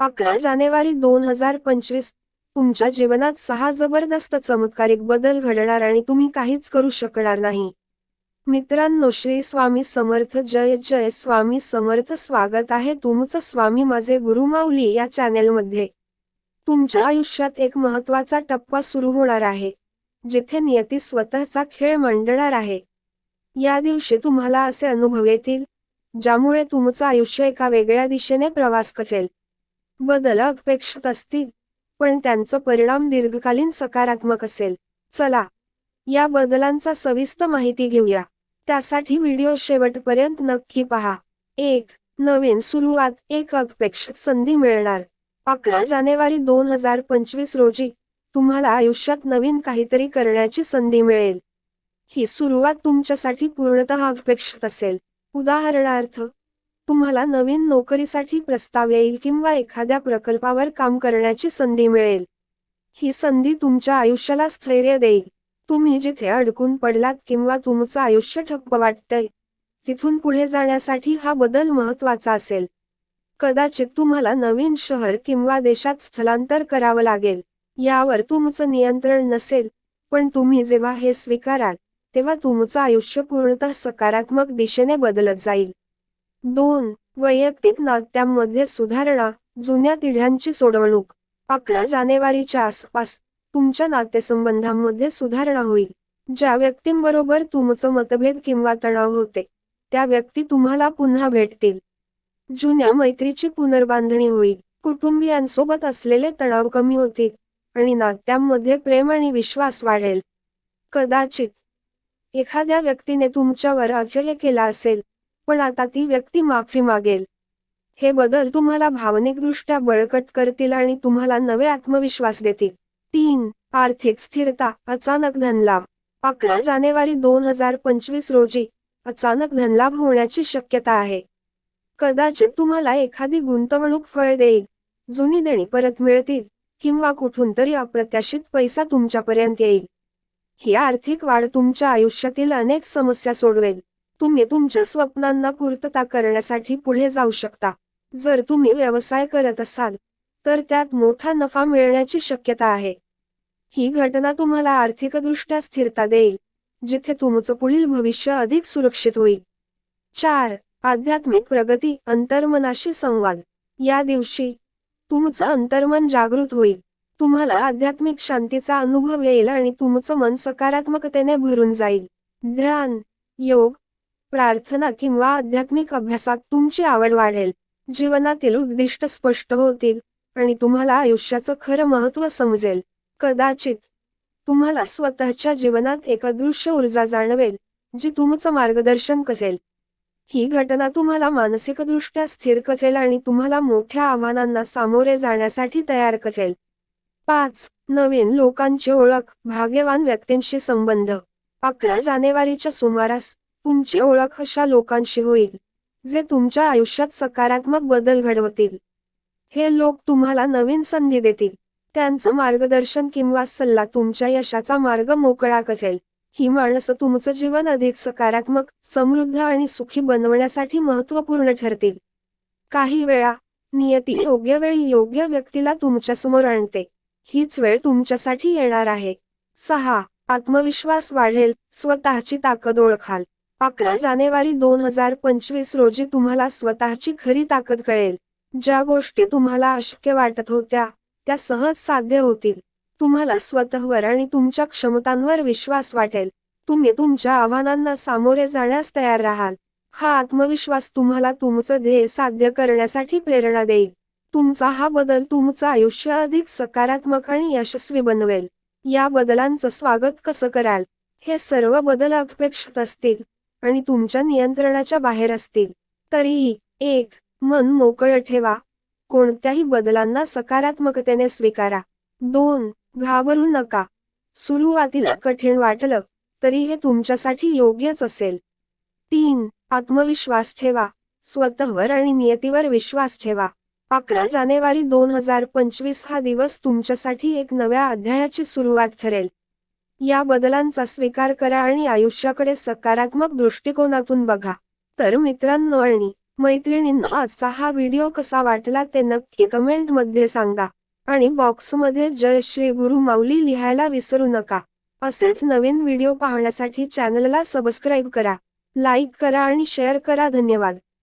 अकरा जानेवारी दोन हजार पंचवीस. तुमच्या जीवनात सहा जबरदस्त चमत्कारिक बदल घडणार आणि तुम्ही काहीच करू शकणार नाही. मित्रांनो श्री स्वामी समर्थ जय जय स्वामी समर्थ स्वागत आहे तुमचं स्वामी माझे गुरु माऊली या चॅनेलमध्ये. तुमच्या आयुष्यात एक महत्त्वाचा टप्पा सुरू होणार आहे जिथे नियती स्वतःचा खेळ मांडणार आहे. या दिवशी तुम्हाला असे अनुभव येतील ज्यामुळे तुमचं आयुष्य एका वेगळ्या दिशेने प्रवास करेल. बदल अपेक्षित असतील पण त्यांचा परिणाम दीर्घकालीन सकारात्मक असेल. चला या बदलांचा सविस्तर माहिती घेऊया. त्यासाठी व्हिडिओ शेवटपर्यंत नक्की पहा. एक नवीन सुरुवात. एक अपेक्षित संधी मिळणार. अकरा जानेवारी दोन हजार पंचवीस रोजी तुम्हाला आयुष्यात नवीन काहीतरी करण्याची संधी मिळेल. ही सुरुवात तुमच्यासाठी पूर्णतः अपेक्षित असेल. उदाहरणार्थ तुम्हाला नवीन नोकरीसाठी प्रस्ताव येईल किंवा एखाद्या प्रकल्पावर काम करण्याची संधी मिळेल. ही संधी तुमच्या आयुष्याला स्थैर्य देईल. तुम्ही जिथे अडकून पडलात किंवा तुमचं आयुष्य ठप्प वाटतंय तिथून पुढे जाण्यासाठी हा बदल महत्त्वाचा असेल. कदाचित तुम्हाला नवीन शहर किंवा देशात स्थलांतर करावं लागेल. यावर तुमचं नियंत्रण नसेल पण तुम्ही जेव्हा हे स्वीकाराल तेव्हा तुमचं आयुष्य पूर्णतः सकारात्मक दिशेने बदलत जाईल. दोन वैयक्तिक नात्यांमध्ये सुधारणा जुन्या पिढ्यांची सोडवणूक. अकरा जानेवारीच्या आसपास तुमच्या नातेसंबंधांमध्ये सुधारणा होईल. ज्या व्यक्तींबरोबर तुमचं मतभेद किंवा तणाव होते त्या व्यक्ती तुम्हाला पुन्हा भेटतील. जुन्या मैत्रीची पुनर्बांधणी होईल. कुटुंबियांसोबत असलेले तणाव कमी होतील आणि नात्यांमध्ये प्रेम आणि विश्वास वाढेल. कदाचित एखाद्या व्यक्तीने तुमच्यावर आश्चर्य केला असेल पण आता ती व्यक्ती माफी मागेल. हे बदल तुम्हाला भावनिकदृष्ट्या बळकट करतील आणि तुम्हाला नवे आत्मविश्वास देतील. तीन आर्थिक स्थिरता अचानक धनलाभ. अकरा जानेवारी दोन हजार पंचवीस रोजी अचानक धनलाभ होण्याची शक्यता आहे. कदाचित तुम्हाला एखादी गुंतवणूक फळ देईल. जुनी देणी परत मिळतील किंवा कुठून तरी अप्रत्याशित पैसा तुमच्यापर्यंत येईल. ही आर्थिक वाढ तुमच्या आयुष्यातील अनेक समस्या सोडवेल. तुम्ही तुमच्या स्वप्नांना पूर्तता करण्यासाठी पुढे जाऊ शकता. जर तुम्ही व्यवसाय करत असाल तर त्यात मोठा नफा मिळण्याची शक्यता आहे. ही घटना तुम्हाला आर्थिकदृष्ट्या स्थिरता देईल जिथे तुमचं पुढील भविष्य अधिक सुरक्षित होईल. चार आध्यात्मिक प्रगती अंतर्मनाशी संवाद. या दिवशी तुमचं अंतर्मन जागृत होईल. तुम्हाला आध्यात्मिक शांतीचा अनुभव येईल आणि तुमचं मन सकारात्मकतेने भरून जाईल. ध्यान योग प्रार्थना किंवा आध्यात्मिक अभ्यासात तुमची आवड वाढेल. जीवनातील उद्दिष्ट स्पष्ट होतील आणि तुम्हाला आयुष्याचं खरं महत्त्व समजेल. कदाचित तुम्हाला स्वतःच्या जीवनात एक अदृश्य ऊर्जा जाणवेल जी तुमचं मार्गदर्शन करेल. ही घटना तुम्हाला मानसिकदृष्ट्या स्थिर करेल आणि तुम्हाला मोठ्या आव्हानांना सामोरे जाण्यासाठी तयार करेल. पाच नवीन लोकांची ओळख भाग्यवान व्यक्तींशी संबंध. अकरा जानेवारीच्या सुमारास तुमची ओळख अशा लोकांशी होईल जे तुमच्या आयुष्यात सकारात्मक बदल घडवतील. हे लोक तुम्हाला नवीन संधी देतील. त्यांचं मार्गदर्शन किंवा सल्ला तुमच्या यशाचा मार्ग मोकळा करेल. ही माणसं तुमचं जीवन अधिक सकारात्मक समृद्ध आणि सुखी बनवण्यासाठी महत्त्वपूर्ण ठरतील. काही वेळा नियती योग्य वेळी योग्य व्यक्तीला तुमच्यासमोर आणते. हीच वेळ तुमच्यासाठी येणार आहे. सहा. आत्मविश्वास वाढेल. स्वतःची ताकद ओळखाल. अकरा जानेवारी दोन हजार पंचवीस रोजी तुम्हाला स्वतःची खरी ताकद कळेल. ज्या गोष्टी तुम्हाला अशक्य वाटत होत्या त्या सहज साध्य होतील. तुम्हाला स्वतःवर आणि तुमच्या क्षमतांवर विश्वास वाटेल. तुम्ही तुमच्या आव्हानांना सामोरे जाण्यास तयार राहाल. हा आत्मविश्वास तुम्हाला तुमचं ध्येय साध्य करण्यासाठी प्रेरणा देईल. तुमचा हा बदल तुमचं आयुष्य अधिक सकारात्मक आणि यशस्वी बनवेल. या बदलांचं स्वागत कसं कराल? हे सर्व बदल अपेक्षित असतील. आणि तुमच्या नियंत्रणाच्या बाहेर असतील. तरीही एक मन मोकळं ठेवा. कोणत्याही बदलांना सकारात्मकतेने स्वीकारा. दोन घाबरू नका. सुरुवातीला कठीण वाटलं तरी हे तुमच्यासाठी योग्यच असेल. तीन आत्मविश्वास ठेवा. स्वतःवर आणि नियतीवर विश्वास ठेवा. अकरा जानेवारी दोन हजार पंचवीस हा दिवस तुमच्यासाठी एक नव्या अध्यायाची सुरुवात ठरेल. या बदलांचा स्वीकार करा आणि आयुष्याकडे सकारात्मक दृष्टिकोनातून बघा. तर मित्रांनो आणि मैत्रिणींनो आजचा हा व्हिडिओ कसा वाटला ते नक्की कमेंटमध्ये सांगा. आणि बॉक्समध्ये जय श्री गुरु माऊली लिहायला विसरू नका. असेच नवीन व्हिडिओ पाहण्यासाठी चॅनलला सबस्क्राईब करा. लाईक करा आणि शेअर करा. धन्यवाद.